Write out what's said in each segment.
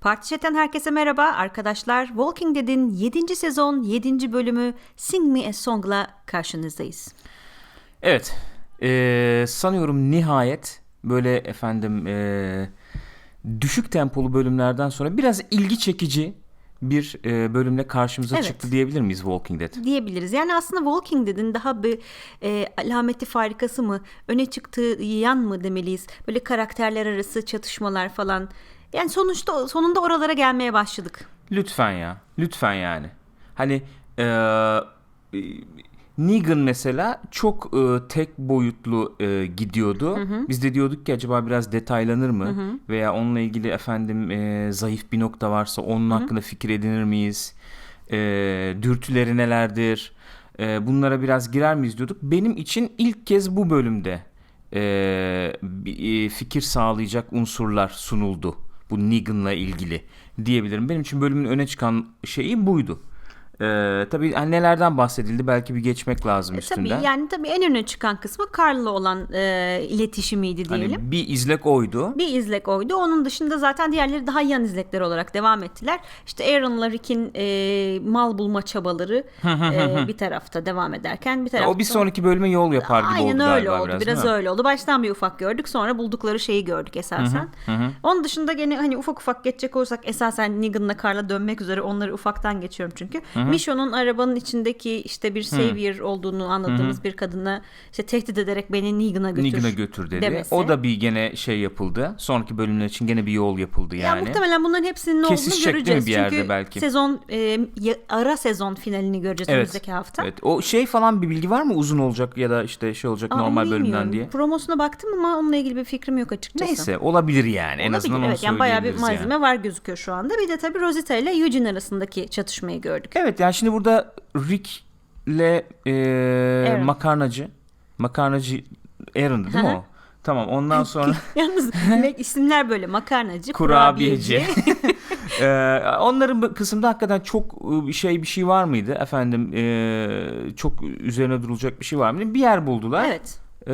Parti Chat'ten herkese merhaba arkadaşlar. Walking Dead'in 7. sezon 7. bölümü Sing Me a Song'la karşınızdayız. Evet. eee, sanıyorum nihayet böyle efendim eee, düşük tempolu bölümlerden sonra biraz ilgi çekici bir eee, bölümle karşımıza Evet. çıktı diyebilir miyiz Walking Dead? diyebiliriz. Yani aslında Walking Dead'in daha bir e, alameti farikası mı, öne çıktığı yan mı demeliyiz? Böyle karakterler arası çatışmalar falan. Yani sonuçta sonunda oralara gelmeye başladık. Lütfen ya. Lütfen yani. Hani eee, e, Negan mesela çok e, tek boyutlu e, gidiyordu. Biz de diyorduk ki acaba biraz detaylanır mı? Veya onunla ilgili efendim e, zayıf bir nokta varsa onun hakkında fikir edinir miyiz? E, dürtüleri nelerdir? E, bunlara biraz girer miyiz diyorduk. Benim için ilk kez bu bölümde e, fikir sağlayacak unsurlar sunuldu. Bu Negan'la ilgili diyebilirim. Benim için bölümün öne çıkan şeyi buydu. Ee, tabii hani nelerden bahsedildi belki bir geçmek lazım E, üstünden. tabii yani tabii en öne çıkan kısmı Carl'la olan e, iletişimiydi diyelim. Hani bir izlek oydu. Bir izlek oydu. Onun dışında zaten diğerleri daha yan izlekler olarak devam ettiler. İşte Aaron'la Rick'in e, mal bulma çabaları e, bir tarafta devam ederken bir tarafta... O bir sonraki bölüme yol yapar gibi Aynen oldu öyle oldu. biraz, Biraz, öyle oldu. Baştan bir ufak gördük. Sonra buldukları şeyi gördük esasen. Onun dışında gene hani ufak ufak geçecek olursak esasen Negan'la Carl'a dönmek üzere onları ufaktan geçiyorum çünkü. Michonne'un arabanın içindeki işte bir savior olduğunu anladığımız bir kadına işte tehdit ederek beni Negan'a götür. Negan'a götür dedi. demesi. O da bir gene şey yapıldı. Sonraki bölümler için gene bir yol yapıldı Ya yani. muhtemelen bunların hepsinin ne Kesişecek olduğunu göreceğiz. bir yerde Çünkü belki? sezon e, ya- ara sezon finalini göreceğiz önümüzdeki hafta. Evet. O şey falan bir bilgi var mı uzun olacak ya da işte şey olacak Aa, normal onu bölümden diye. Promosuna baktım ama onunla ilgili bir fikrim yok açıkçası. Neyse olabilir yani. En Olabilir, azından onu evet, yani bayağı bir malzeme yani. var gözüküyor şu anda. Bir de tabii Rosita ile Eugene arasındaki çatışmayı gördük. Evet yani şimdi burada Rick ile e, Aaron. makarnacı makarnacı Aaron'dı değil mi o? Tamam ondan sonra Yalnız isimler böyle makarnacı, kurabiyeci. Ee, onların kısımda hakikaten çok e, şey bir şey var mıydı efendim e, çok üzerine durulacak bir şey var mıydı? Bir yer buldular. evet. Ee,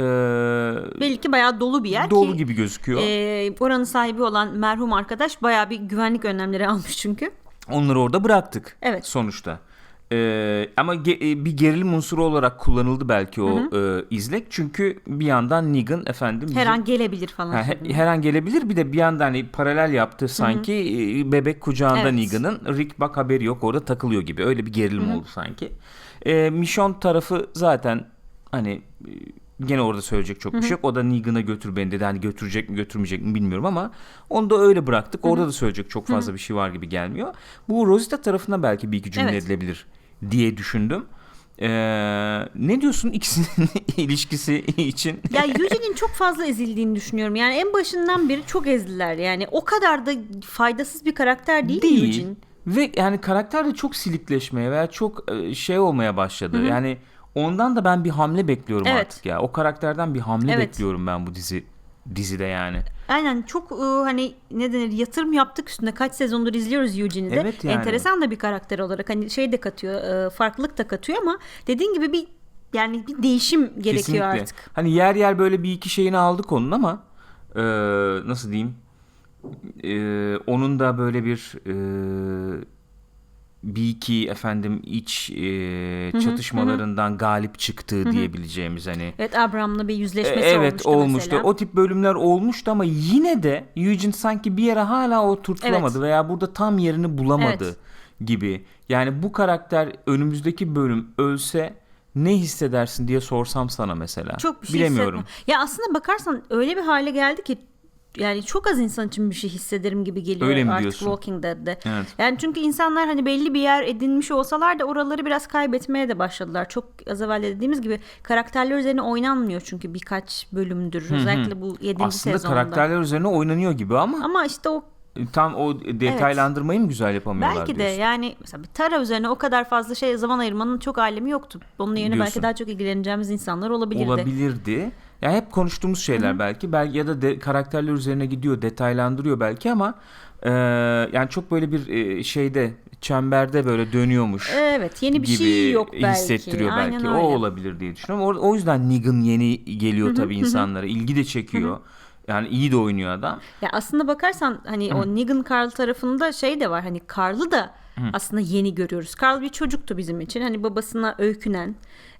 Belli ki bayağı dolu bir yer dolu ki gibi gözüküyor. e, oranın sahibi olan merhum arkadaş bayağı bir güvenlik önlemleri almış çünkü. Onları orada bıraktık. Evet. Sonuçta. Ee, ama ge- e, bir gerilim unsuru olarak kullanıldı belki o e, izlek. Çünkü bir yandan Negan efendim Her an gelebilir falan. Ha, he- her an gelebilir. Bir de bir yandan hani paralel yaptı sanki e, bebek kucağında Evet. Negan'ın. Rick bak haberi yok orada takılıyor gibi. Öyle bir gerilim oldu sanki. E, Michonne tarafı zaten hani e, gene orada söyleyecek çok bir şey yok. O da Negan'a götür beni dedi. Hani götürecek mi götürmeyecek mi bilmiyorum ama onu da öyle bıraktık. Orada da söyleyecek çok fazla bir şey var gibi gelmiyor. Bu Rosita tarafına belki bir iki cümle Evet. edilebilir diye düşündüm. E, ne diyorsun ikisinin ilişkisi için? Ya Eugene'in çok fazla ezildiğini düşünüyorum. Yani en başından beri çok ezdiler. Yani o kadar da faydasız bir karakter değil, değil. Eugene. Ve yani karakter de çok silikleşmeye veya çok e, şey olmaya başladı. Yani ondan da ben bir hamle bekliyorum Evet. artık ya. O karakterden bir hamle Evet. bekliyorum ben bu dizi dizide yani. Aynen çok e, hani ne denir yatırım yaptık üstüne kaç sezondur izliyoruz Eugene'i de. Evet yani. Enteresan da bir karakter olarak hani şey de katıyor e, farklılık da katıyor ama dediğin gibi bir yani bir değişim gerekiyor Kesinlikle. artık. Hani yer yer böyle bir iki şeyini aldık onun ama e, nasıl diyeyim? E, onun da böyle bir e, bir iki efendim iç e, çatışmalarından galip çıktığı diyebileceğimiz hani Evet Abraham'la bir E, yüzleşmesi Evet olmuştu, mesela. O tip bölümler olmuştu ama yine de Eugene sanki bir yere hala oturtulamadı Evet. veya burada tam yerini bulamadı Evet. gibi. Yani bu karakter önümüzdeki bölüm ölse ne hissedersin diye sorsam sana mesela. Çok bir şey Bilemiyorum. Ya aslında bakarsan öyle bir hale geldi ki yani çok az insan için bir şey hissederim gibi geliyor Öyle mi artık diyorsun? Walking Dead'de. Evet. Yani çünkü insanlar hani belli bir yer edinmiş olsalar da oraları biraz kaybetmeye de başladılar. Çok az evvel de dediğimiz gibi karakterler üzerine oynanmıyor çünkü birkaç bölümdür. Özellikle bu 7. Aslında sezonda. karakterler üzerine oynanıyor gibi ama Ama işte o tam o detaylandırmayı mı güzel yapamıyorlar belki de diyorsun? yani mesela bir Tara üzerine o kadar fazla şey zaman ayırmanın çok alemi yoktu. Onun yerine belki Diyorsun. daha çok ilgileneceğimiz insanlar olabilirdi. olabilirdi. Yani hep konuştuğumuz şeyler belki belki ya da de, karakterler üzerine gidiyor, detaylandırıyor belki ama e, yani çok böyle bir e, şeyde çemberde böyle dönüyormuş. Evet yeni bir gibi şey yok belki. hissettiriyor Aynen belki. öyle. O olabilir diye düşünüyorum. O, o yüzden Negan yeni geliyor tabii insanlara. İlgi de çekiyor. Yani iyi de oynuyor adam. Ya aslında bakarsan hani o Negan Carl tarafında şey de var hani Carl'ı da aslında yeni görüyoruz. Carl bir çocuktu bizim için. Hani babasına öykünen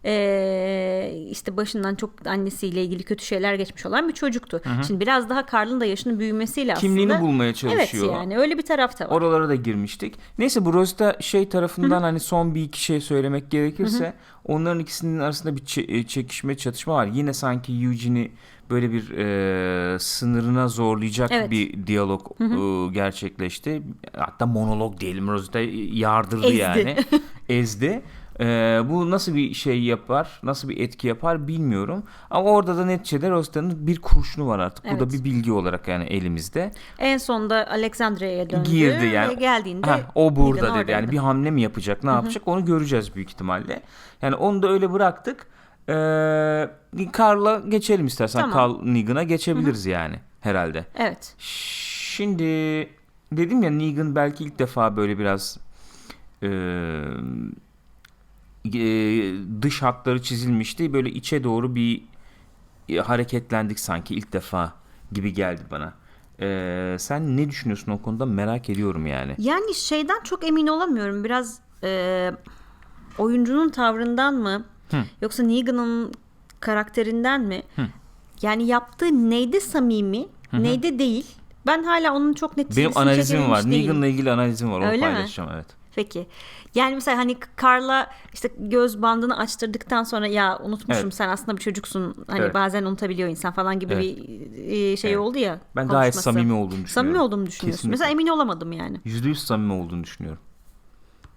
eee, işte başından çok annesiyle ilgili kötü şeyler geçmiş olan bir çocuktu. Şimdi biraz daha Carl'ın da yaşının büyümesiyle Kimliğini aslında. bulmaya çalışıyor. Evet yani öyle bir taraf da var. Oralara da girmiştik. Neyse bu Rosetta şey tarafından hani son bir iki şey söylemek gerekirse onların ikisinin arasında bir çe- çekişme çatışma var. Yine sanki Eugene'i böyle bir e, sınırına zorlayacak Evet. bir diyalog e, gerçekleşti. Hatta monolog diyelim Rosetta yardırdı Ezdi. yani. Ezdi. E, bu nasıl bir şey yapar, nasıl bir etki yapar bilmiyorum. Ama orada da neticede Rosetta'nın bir kurşunu var artık. Bu da Evet. bir bilgi olarak yani elimizde. En sonda Alexandria'ya döndü girdi yani. geldiğinde Ha, o burada dedi. Yani bir hamle mi yapacak, ne yapacak onu göreceğiz büyük ihtimalle. Yani onu da öyle bıraktık. Ee, Carl'a geçelim istersen. Tamam. Carl Negan'a geçebiliriz yani herhalde. Evet. Şimdi dedim ya Negan belki ilk defa böyle biraz e, e, dış hatları çizilmişti. Böyle içe doğru bir e, hareketlendik sanki ilk defa gibi geldi bana. E, sen ne düşünüyorsun o konuda merak ediyorum yani. Yani şeyden çok emin olamıyorum. Biraz e, oyuncunun tavrından mı yoksa Negan'ın karakterinden mi? Yani yaptığı neyde samimi, neyde değil. Ben hala onun çok net Benim analizim var. Negan'la ilgili analizim var. Onu Öyle mi? paylaşacağım evet. Peki. Yani mesela hani Carla işte göz bandını açtırdıktan sonra ya unutmuşum Evet. sen aslında bir çocuksun. Hani Evet. bazen unutabiliyor insan falan gibi Evet. bir e, şey Evet. oldu ya. Ben gayet konuşması. samimi olduğunu düşünüyorum. Samimi olduğumu düşünüyorsun. Kesinlikle. Mesela emin olamadım yani. Yüzde yüz samimi olduğunu düşünüyorum.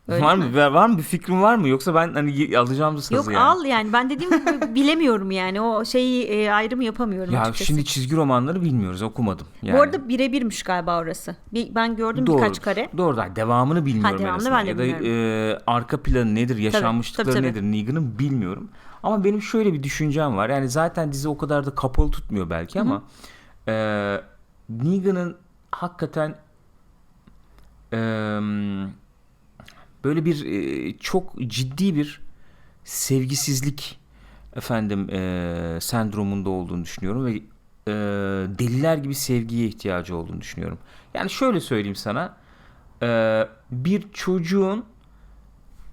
Öyle var mi? mı? Var, mı bir fikrin var mı? Yoksa ben hani y- alacağım sazı Yok yani. al yani ben dediğim gibi bilemiyorum yani o şeyi e, ayrımı yapamıyorum Ya açıkçası. şimdi çizgi romanları bilmiyoruz okumadım. Yani. Bu arada birebirmiş galiba orası. Bir, ben gördüm Doğru. birkaç kare. Doğru da devamını bilmiyorum. Ha, devamını ben de ya da bilmiyorum. e, arka planı nedir, yaşanmışlıkları tabii, tabii. nedir Negan'ın bilmiyorum. Ama benim şöyle bir düşüncem var. Yani zaten dizi o kadar da kapalı tutmuyor belki ama e, Negan'ın hakikaten e, böyle bir e, çok ciddi bir sevgisizlik efendim e, sendromunda olduğunu düşünüyorum ve e, deliler gibi sevgiye ihtiyacı olduğunu düşünüyorum. Yani şöyle söyleyeyim sana e, bir çocuğun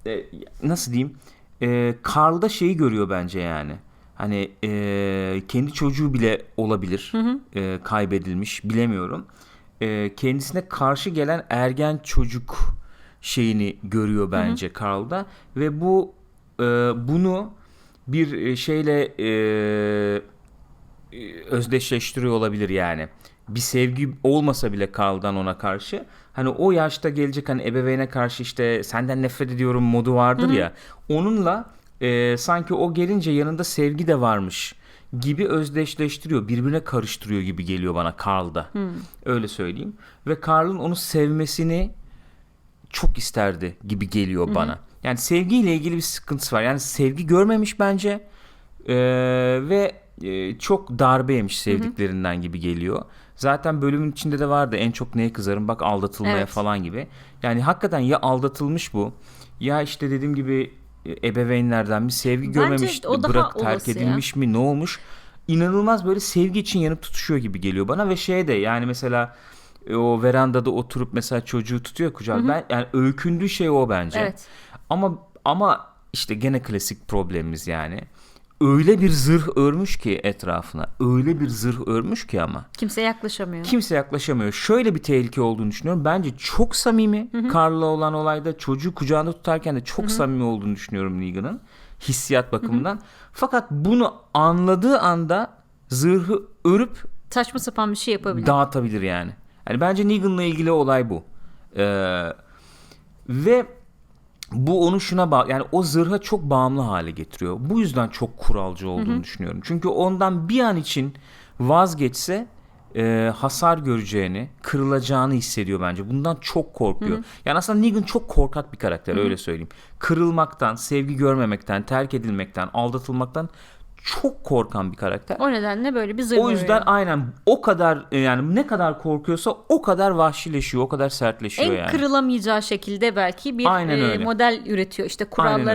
e, nasıl diyeyim e, Carl'da şeyi görüyor bence yani. Hani e, kendi çocuğu bile olabilir e, kaybedilmiş bilemiyorum. E, kendisine karşı gelen ergen çocuk şeyini görüyor bence Carl'da ve bu e, bunu bir e, şeyle e, e, özdeşleştiriyor olabilir yani. Bir sevgi olmasa bile Carl'dan ona karşı hani o yaşta gelecek hani ebeveyne karşı işte senden nefret ediyorum modu vardır ya onunla e, sanki o gelince yanında sevgi de varmış gibi özdeşleştiriyor. Birbirine karıştırıyor gibi geliyor bana Carl'da. Öyle söyleyeyim. Ve Carl'ın onu sevmesini çok isterdi gibi geliyor bana. Yani sevgiyle ilgili bir sıkıntısı var. Yani sevgi görmemiş bence Ee, ve e, çok darbe yemiş sevdiklerinden gibi geliyor. Zaten bölümün içinde de vardı en çok neye kızarım bak aldatılmaya Evet. falan gibi. Yani hakikaten ya aldatılmış bu ya işte dediğim gibi e, ebeveynlerden bir sevgi Bence görmemiş daha bırak terk olası ya. edilmiş mi ne olmuş? İnanılmaz böyle sevgi için yanıp tutuşuyor gibi geliyor bana ve şey de yani mesela e, o verandada oturup mesela çocuğu tutuyor kucağına. Ben yani öykündüğü şey o bence. Evet. Ama ama işte gene klasik problemimiz yani. Öyle bir zırh örmüş ki etrafına. Öyle bir zırh örmüş ki ama. Kimse yaklaşamıyor. Kimse yaklaşamıyor. Şöyle bir tehlike olduğunu düşünüyorum. Bence çok samimi. Carl'la olan olayda çocuğu kucağında tutarken de çok samimi olduğunu düşünüyorum Negan'ın. Hissiyat bakımından. Fakat bunu anladığı anda zırhı örüp Saçma sapan bir şey yapabilir. dağıtabilir yani. Yani bence Negan'la ilgili olay bu. Ee, ve bu onu şuna bağ yani o zırha çok bağımlı hale getiriyor. Bu yüzden çok kuralcı olduğunu düşünüyorum. Çünkü ondan bir an için vazgeçse e, hasar göreceğini, kırılacağını hissediyor bence. Bundan çok korkuyor. Yani aslında Negan çok korkak bir karakter öyle söyleyeyim. Kırılmaktan, sevgi görmemekten, terk edilmekten, aldatılmaktan çok korkan bir karakter. O nedenle böyle bir zırh O yüzden örüyor. aynen o kadar e, yani ne kadar korkuyorsa o kadar vahşileşiyor, o kadar sertleşiyor en yani. kırılamayacağı şekilde belki bir Aynen e, öyle. model üretiyor. İşte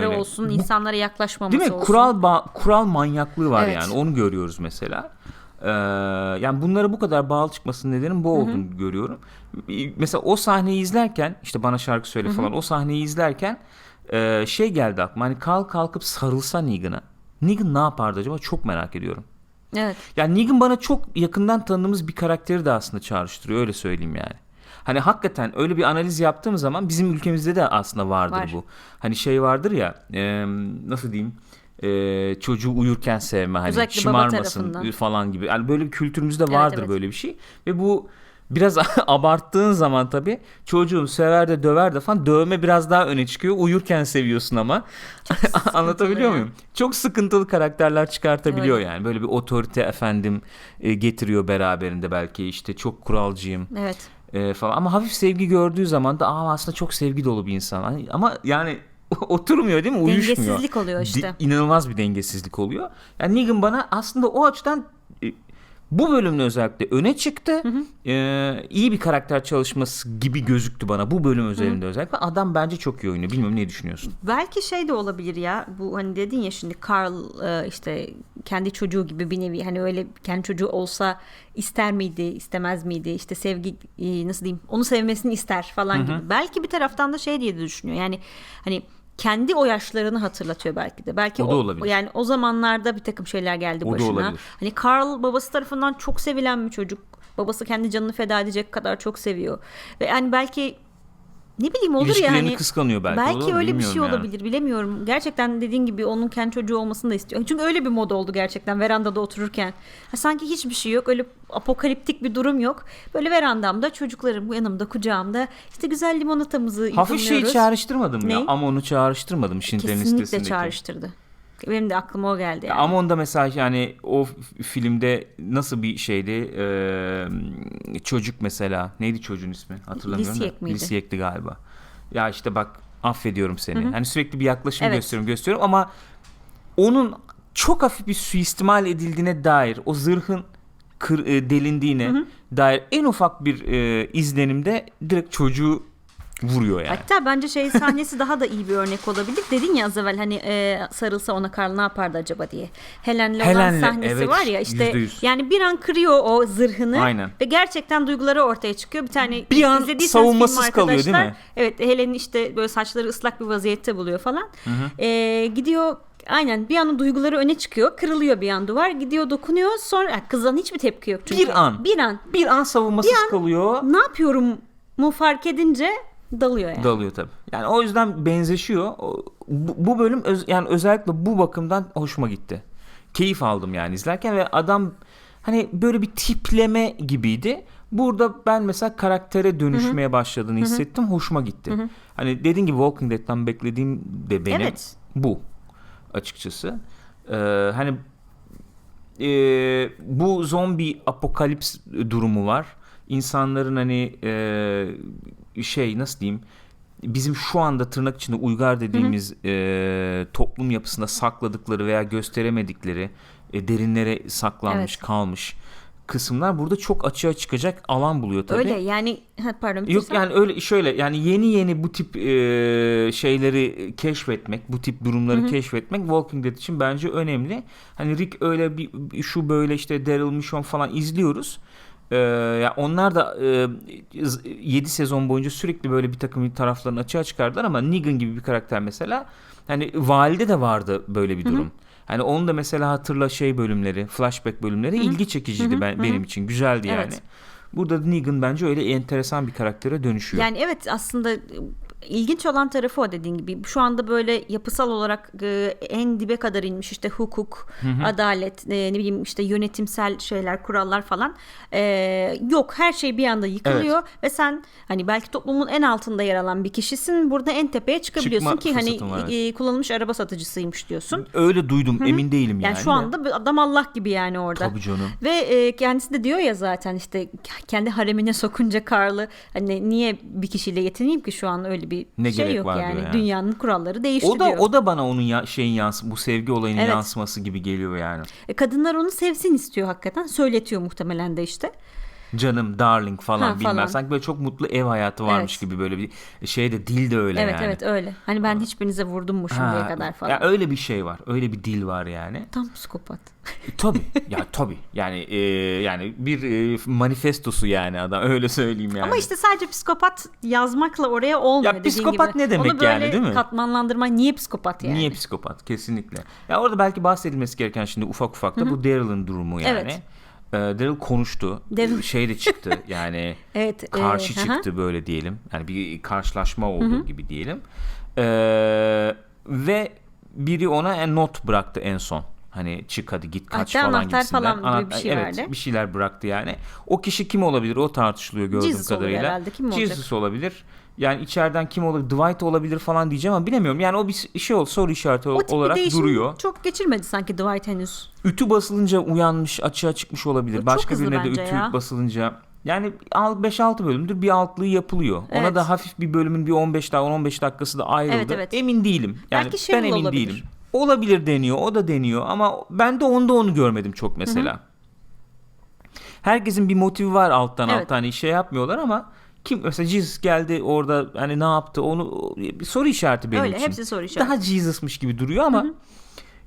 öyle. olsun, Bu- insanlara yaklaşmaması Değil mi? olsun. Kural ba- kural manyaklığı var Evet. yani. Onu görüyoruz mesela. Ee, yani bunlara bu kadar bağlı çıkmasının nedeni bu olduğunu görüyorum. Mesela o sahneyi izlerken işte bana şarkı söyle falan o sahneyi izlerken e, şey geldi aklıma. Hani kalk kalkıp sarılsa Negan'a. Negan ne yapardı acaba çok merak ediyorum. Evet. Yani Negan bana çok yakından tanıdığımız bir karakteri de aslında çağrıştırıyor öyle söyleyeyim yani. Hani hakikaten öyle bir analiz yaptığım zaman bizim ülkemizde de aslında vardır Var. bu. Hani şey vardır ya e, nasıl diyeyim e, çocuğu uyurken sevme hani Özellikle şımarmasın falan gibi. Yani böyle bir kültürümüzde Evet, vardır evet. böyle bir şey ve bu biraz abarttığın zaman tabii çocuğun sever de döver de falan dövme biraz daha öne çıkıyor. Uyurken seviyorsun ama. Anlatabiliyor ya. muyum? Çok sıkıntılı karakterler çıkartabiliyor Öyle. yani. Böyle bir otorite efendim e, getiriyor beraberinde belki işte çok kuralcıyım Evet. e, falan. Ama hafif sevgi gördüğü zaman da Aa, aslında çok sevgi dolu bir insan. Hani- ama yani oturmuyor değil mi? Uyuşmuyor. Dengesizlik oluyor işte. Di- inanılmaz bir dengesizlik oluyor. Yani Negan bana aslında o açıdan bu bölümde özellikle öne çıktı. Ee, iyi bir karakter çalışması gibi gözüktü bana bu bölüm özelinde özellikle. Adam bence çok iyi oynuyor. Bilmiyorum ne düşünüyorsun? Belki şey de olabilir ya bu hani dedin ya şimdi Carl e, işte kendi çocuğu gibi bir nevi hani öyle kendi çocuğu olsa ister miydi istemez miydi işte sevgi e, nasıl diyeyim onu sevmesini ister falan gibi. Belki bir taraftan da şey diye de düşünüyor yani hani kendi o yaşlarını hatırlatıyor belki de. Belki O da olabilir. yani o zamanlarda bir takım şeyler geldi O da başına. olabilir. Hani Carl babası tarafından çok sevilen bir çocuk. Babası kendi canını feda edecek kadar çok seviyor. Ve yani belki ne bileyim olur ya İlişkilerini hani kıskanıyor belki. Belki olur öyle bir şey yani. olabilir bilemiyorum. Gerçekten dediğin gibi onun kendi çocuğu olmasını da istiyor. Çünkü öyle bir mod oldu gerçekten verandada otururken. Ha, sanki hiçbir şey yok. Öyle apokaliptik bir durum yok. Böyle verandamda çocuklarım yanımda kucağımda işte güzel limonatamızı Hafif şey yudumluyoruz. çağrıştırmadım ya. Ne? Ama onu çağrıştırmadım Schindler'in Kesinlikle listesindeki. çağrıştırdı. Benim de aklıma o geldi yani. Ama onda mesela yani o filmde nasıl bir şeydi Ee, çocuk mesela neydi çocuğun ismi hatırlamıyorum Lisiyek da. miydi? Lisiyek'ti galiba. Ya işte bak affediyorum seni. Hani sürekli bir yaklaşım Evet. gösteriyorum gösteriyorum ama onun çok hafif bir suistimal edildiğine dair o zırhın kır, e, delindiğine dair en ufak bir e, izlenimde direkt çocuğu vuruyor yani. Hatta bence şey sahnesi daha da iyi bir örnek olabilir. Dedin ya az evvel hani e, sarılsa ona Karl ne yapardı acaba diye. Helen'le olan Helen'le, sahnesi evet, var ya işte yüzde yüz. yani bir an kırıyor o zırhını Aynen. ve gerçekten duyguları ortaya çıkıyor. Bir tane Bir an savunmasız kalıyor, değil mi? Evet Helen'i işte böyle saçları ıslak bir vaziyette buluyor falan. E, gidiyor Aynen bir an duyguları öne çıkıyor. Kırılıyor bir an duvar. Gidiyor dokunuyor. Sonra yani kızdan hiçbir tepki yok çünkü. Bir an. Bir an. Bir an savunmasız kalıyor. Ne yapıyorum mu fark edince dalıyor yani. Dalıyor tabii. Yani o yüzden benzeşiyor. Bu, bu bölüm öz- yani özellikle bu bakımdan hoşuma gitti. Keyif aldım yani izlerken ve adam hani böyle bir tipleme gibiydi. Burada ben mesela karaktere dönüşmeye başladığını hissettim. Hoşuma gitti. Hani dediğin gibi Walking Dead'den beklediğim de benim Evet. bu açıkçası. Ee, hani e, bu zombi apokalips durumu var. İnsanların hani e, şey nasıl diyeyim bizim şu anda tırnak içinde uygar dediğimiz e, toplum yapısında sakladıkları veya gösteremedikleri e, derinlere saklanmış Evet. kalmış kısımlar burada çok açığa çıkacak alan buluyor tabii. Öyle yani pardon Yok bitirsen. yani öyle şöyle yani yeni yeni bu tip e, şeyleri keşfetmek, bu tip durumları keşfetmek Walking Dead için bence önemli. Hani Rick öyle bir şu böyle işte Daryl Michonne falan izliyoruz. Ee, ya onlar da 7 sezon boyunca sürekli böyle bir takım taraflarını açığa çıkardılar ama Negan gibi bir karakter mesela hani Valide de vardı böyle bir durum. Hani onu da mesela hatırla şey bölümleri, flashback bölümleri ilgi çekiciydi ben benim için. Güzeldi yani. Evet. Burada Negan bence öyle enteresan bir karaktere dönüşüyor. Yani evet aslında ilginç olan tarafı o dediğin gibi. Şu anda böyle yapısal olarak e, en dibe kadar inmiş işte hukuk, adalet, e, ne bileyim işte yönetimsel şeyler, kurallar falan e, yok. Her şey bir anda yıkılıyor ve sen hani belki toplumun en altında yer alan bir kişisin. Burada en tepeye çıkabiliyorsun Çıkma ki hani var, evet. e, kullanılmış araba satıcısıymış diyorsun. Öyle duydum emin değilim yani. Yani şu anda adam Allah gibi yani orada. Tabii canım. Ve e, kendisi de diyor ya zaten işte kendi haremine sokunca Karl'ı hani niye bir kişiyle yetineyim ki şu an öyle bir Ne şey gerek yok yani. yani. Dünyanın kuralları değişti O da diyor. o da bana onun ya, şeyin yansı bu sevgi olayının Evet. yansıması gibi geliyor yani. E, kadınlar onu sevsin istiyor hakikaten. Söyletiyor muhtemelen de işte. Canım darling falan Ha, bilmem. falan. Sanki böyle çok mutlu ev hayatı varmış Evet. gibi böyle bir şey de dil de öyle Evet yani. evet öyle. Hani ben hiçbirinize vurdum mu şimdiye Ha, kadar falan. Ya öyle bir şey var. Öyle bir dil var yani. Tam psikopat. E, tabii. ya tabii. Yani e, yani bir e, manifestosu yani adam öyle söyleyeyim yani. Ama işte sadece psikopat yazmakla oraya olmuyor Ya psikopat gibi. ne demek Onu böyle yani, değil mi? katmanlandırma niye psikopat yani? Niye psikopat? Kesinlikle. Ya orada belki bahsedilmesi gereken şimdi ufak ufak da bu Daryl'ın durumu yani. Evet. Ee, Daryl konuştu. Daryl- Şey de çıktı yani Evet. e, karşı hı. çıktı böyle diyelim. Yani bir karşılaşma oldu gibi diyelim. Ee, ve biri ona en not bıraktı en son. Hani çık hadi git kaç Hatta falan anahtar gibisinden. falan gibi bir şey evet, verdi. bir şeyler bıraktı yani. O kişi kim olabilir? O tartışılıyor gördüğüm Jesus olur kadarıyla. herhalde. Kim olacak? Jesus olabilir. Yani içeriden kim olabilir? Dwight olabilir falan diyeceğim ama bilemiyorum. Yani o bir şey ol soru işareti O tip bir olarak değişim duruyor. çok geçirmedi sanki Dwight henüz. Ütü basılınca uyanmış, açığa çıkmış olabilir. çok Başka birine de ütü ya. basılınca yani 5-6 bölümdür bir altlığı yapılıyor. Ona Evet. da hafif bir bölümün bir 15 dakika 15 dakikası da ayrıldı. Evet, evet. Emin değilim. Yani Belki ben Cheryl emin olabilir. değilim. Olabilir deniyor, o da deniyor ama ben de onda onu görmedim çok mesela. Herkesin bir motivi var alttan Evet. alttan hani şey yapmıyorlar ama kim mesela Jesus geldi orada hani ne yaptı onu bir soru işareti benim Öyle, için. hepsi soru işareti. Daha Jesus'mış gibi duruyor ama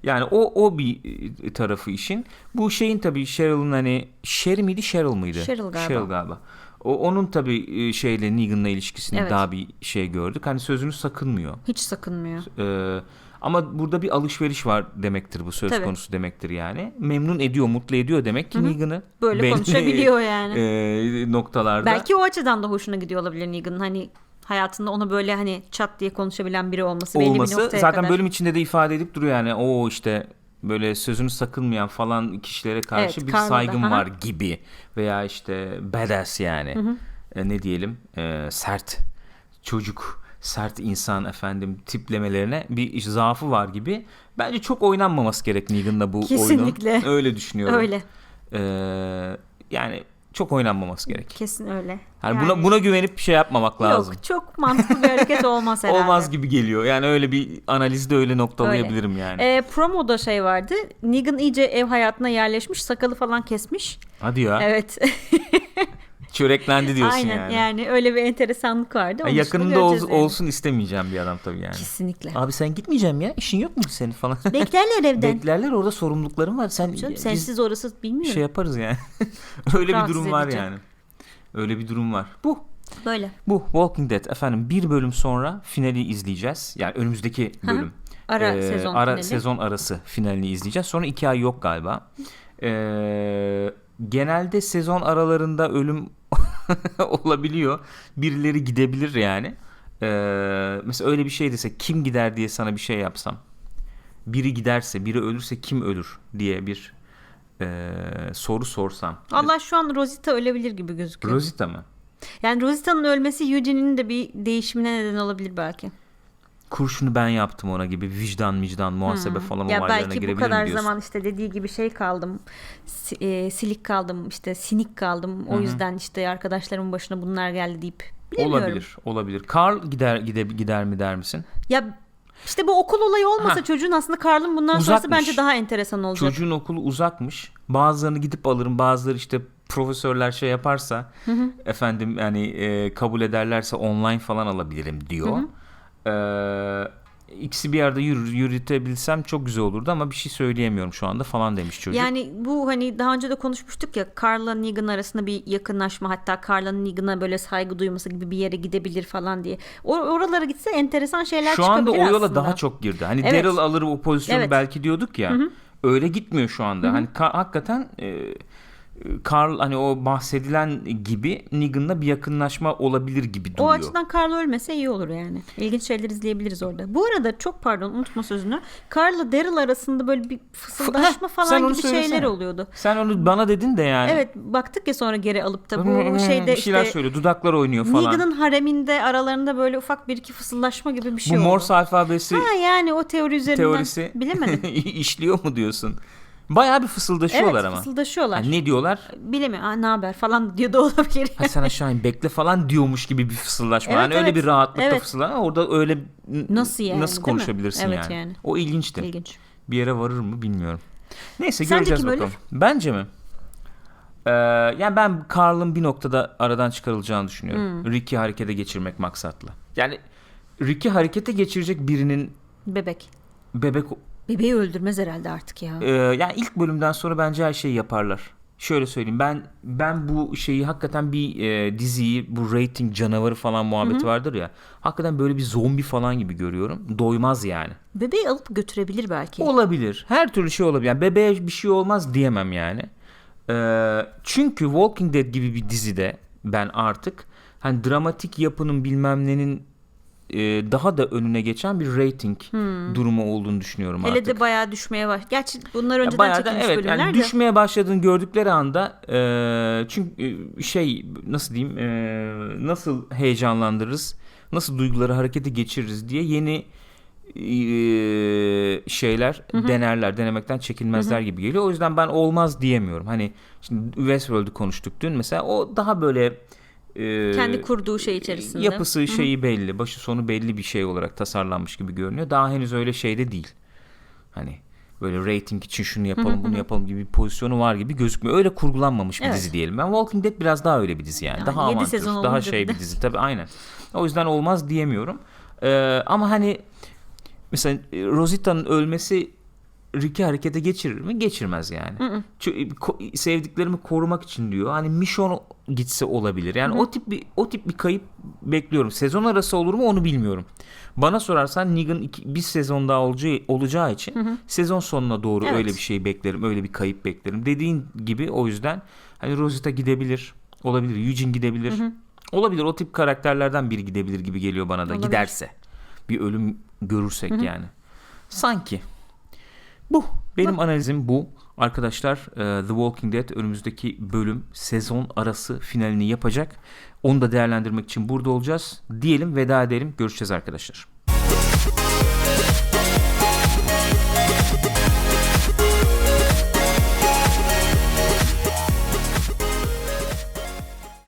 yani o o bir e, tarafı işin. Bu şeyin tabii Cheryl'ın hani Sherry miydi Cheryl mıydı? Cheryl galiba. galiba. O, onun tabii e, şeyle Negan'la ilişkisini Evet. daha bir şey gördük. Hani sözünü sakınmıyor. Hiç sakınmıyor. Ee, ama burada bir alışveriş var demektir bu söz Tabii. konusu demektir yani. Memnun ediyor, mutlu ediyor demek ki Negan'ı. Böyle belli, konuşabiliyor yani. e, noktalarda. Belki o açıdan da hoşuna gidiyor olabilir Negan'ın. Hani hayatında onu böyle hani çat diye konuşabilen biri olması, belli bir olması noktaya zaten kadar. bölüm içinde de ifade edip duruyor yani o işte böyle sözünü sakınmayan falan kişilere karşı Evet, bir Carla'da, saygım aha. var gibi veya işte badass yani E, ne diyelim e, sert çocuk sert insan efendim tiplemelerine bir zaafı var gibi bence çok oynanmaması gerek Negan'la bu Kesinlikle. oyunun öyle düşünüyorum Öyle. E, yani çok oynanmaması gerek Kesin öyle. yani, buna buna güvenip bir şey yapmamak lazım Yok çok mantıklı bir hareket olmaz herhalde. olmaz gibi geliyor yani öyle bir analizde öyle noktalayabilirim yani E, promoda şey vardı. Negan iyice ev hayatına yerleşmiş. Sakalı falan kesmiş. Hadi ya. Evet. Çöreklendi diyorsun Aynen yani. yani. öyle bir enteresanlık vardı. Ya yakınında ol- yani. olsun istemeyeceğim bir adam tabii yani. Kesinlikle. Abi sen gitmeyeceğim ya. İşin yok mu senin falan? Beklerler evden. Beklerler orada sorumlulukların var. Sen Canım, sensiz orası bilmiyorum. şey yaparız yani. Öyle bir durum var yani. Öyle bir durum var. Bu Böyle. bu Walking Dead efendim bir bölüm sonra finali izleyeceğiz. Yani önümüzdeki bölüm. Ara Ee, sezon ara finali. sezon arası finalini izleyeceğiz. Sonra iki ay yok galiba. Ee, genelde sezon aralarında ölüm olabiliyor. Birileri gidebilir yani. Ee, mesela öyle bir şey dese kim gider diye sana bir şey yapsam. Biri giderse, biri ölürse kim ölür diye bir e, soru sorsam. Allah şu an Rosita ölebilir gibi gözüküyor. Rosita mı? yani Rosita'nın ölmesi Eugene'in de bir değişimine neden olabilir belki. Kurşunu ben yaptım ona gibi vicdan vicdan muhasebe falan Hmm. ya olaylarına belki bu girebilir kadar diyorsun? zaman işte dediği gibi şey kaldım. e, silik kaldım, işte sinik kaldım. O yüzden işte arkadaşlarımın başına bunlar geldi deyip. Olabilir, olabilir. Carl gider gide, gider mi der misin? Ya işte bu okul olayı olmasa Ha. çocuğun aslında Karl'ın bundan sonrası Uzakmış. bence daha enteresan olacak. Çocuğun okulu uzakmış. Bazılarını gidip alırım. Bazıları işte profesörler şey yaparsa efendim yani e, kabul ederlerse online falan alabilirim diyor. Ee, ikisi bir arada yürür, yürütebilsem çok güzel olurdu ama bir şey söyleyemiyorum şu anda falan demiş çocuk. Yani bu hani daha önce de konuşmuştuk ya Carla Negan arasında bir yakınlaşma hatta Carla'nın Negan'a böyle saygı duyması gibi bir yere gidebilir falan diye. O, oralara gitse enteresan şeyler şu anda o yola aslında. daha çok girdi. Hani Evet. Daryl alır o pozisyonu Evet. belki diyorduk ya. Öyle gitmiyor şu anda. Hani ka- hakikaten e, Carl hani o bahsedilen gibi Negan'la bir yakınlaşma olabilir gibi duruyor. O açıdan Carla ölmese iyi olur yani. İlginç şeyler izleyebiliriz orada. Bu arada çok pardon unutma sözünü. Carla Daryl arasında böyle bir fısıldaşma falan gibi söylesene. şeyler oluyordu. Sen onu bana dedin de yani. Evet baktık ya sonra geri alıp da bu şeyde bir şeyler işte söylüyor. Dudaklar oynuyor falan. Negan'ın hareminde aralarında böyle ufak bir iki fısıldaşma gibi bir şey Bu oldu. Morse alfabesi Ha yani o teori üzerinden teorisi bilemedim. işliyor mu diyorsun? Bayağı bir fısıldaşıyorlar evet ama. fısıldaşıyorlar. Yani ne diyorlar? Bilemiyorum. Aa, ne haber falan diyor da olabilir. Ha sen aşağı in bekle falan diyormuş gibi bir fısıldaşma. Evet, yani öyle evet. bir rahatlıkla Evet. fısıldaşma. Orada öyle Nasıl yani, Nasıl konuşabilirsin Evet yani. yani. O ilginçti. İlginç. Bir yere varır mı bilmiyorum. Neyse Sence göreceğiz bakalım. Bence mi? Ee, yani ben Carl'ın bir noktada aradan çıkarılacağını düşünüyorum. Ricky harekete geçirmek maksatlı. Yani Ricky harekete geçirecek birinin Bebek. bebek Bebeği öldürmez herhalde artık ya. Ee, yani ilk bölümden sonra bence her şeyi yaparlar. Şöyle söyleyeyim ben ben bu şeyi hakikaten bir e, diziyi bu rating canavarı falan muhabbeti vardır ya. Hakikaten böyle bir zombi falan gibi görüyorum. Doymaz yani. Bebeği alıp götürebilir belki. Olabilir. Her türlü şey olabilir. Yani bebeğe bir şey olmaz diyemem yani. Ee, çünkü Walking Dead gibi bir dizide ben artık hani dramatik yapının bilmem nenin e, daha da önüne geçen bir rating durumu olduğunu düşünüyorum Hmm. Hele artık. de bayağı düşmeye baş. Gerçi bunlar önceden bayağı da çekilmiş evet bölümler yani de. düşmeye başladığını gördükleri anda e, çünkü e, şey nasıl diyeyim e, nasıl heyecanlandırırız nasıl duyguları harekete geçiririz diye yeni e, şeyler denerler denemekten çekinmezler gibi geliyor o yüzden ben olmaz diyemiyorum hani şimdi Westworld'u konuştuk dün mesela o daha böyle e, Kendi kurduğu şey içerisinde. yapısı şeyi belli başı sonu belli bir şey olarak tasarlanmış gibi görünüyor daha henüz öyle şeyde değil hani böyle rating için şunu yapalım bunu yapalım gibi bir pozisyonu var gibi gözükmüyor. Öyle kurgulanmamış bir Evet. dizi diyelim. Ben Walking Dead biraz daha öyle bir dizi yani. Yani daha avantür, daha şey bir dizi tabii aynen. O yüzden olmaz diyemiyorum. Ee, ama hani mesela e, Rosita'nın ölmesi Rick'i harekete geçirir mi? Geçirmez yani. Çünkü ko- sevdiklerimi korumak için diyor. Hani Michonne gitse olabilir. Yani o tip bir o tip bir kayıp bekliyorum. Sezon arası olur mu onu bilmiyorum. Bana sorarsan Negan iki, bir sezon daha olacağı, olacağı için sezon sonuna doğru Evet. öyle bir şey beklerim. Öyle bir kayıp beklerim. Dediğin gibi o yüzden hani Rosita gidebilir. Olabilir. Eugene gidebilir. Olabilir. O tip karakterlerden biri gidebilir gibi geliyor bana da. Olabilir. Giderse. Bir ölüm görürsek yani. Sanki. Bu. Benim analizim bu. Arkadaşlar e, The Walking Dead önümüzdeki bölüm sezon arası finalini yapacak. Onu da değerlendirmek için burada olacağız. Diyelim veda edelim. Görüşeceğiz arkadaşlar.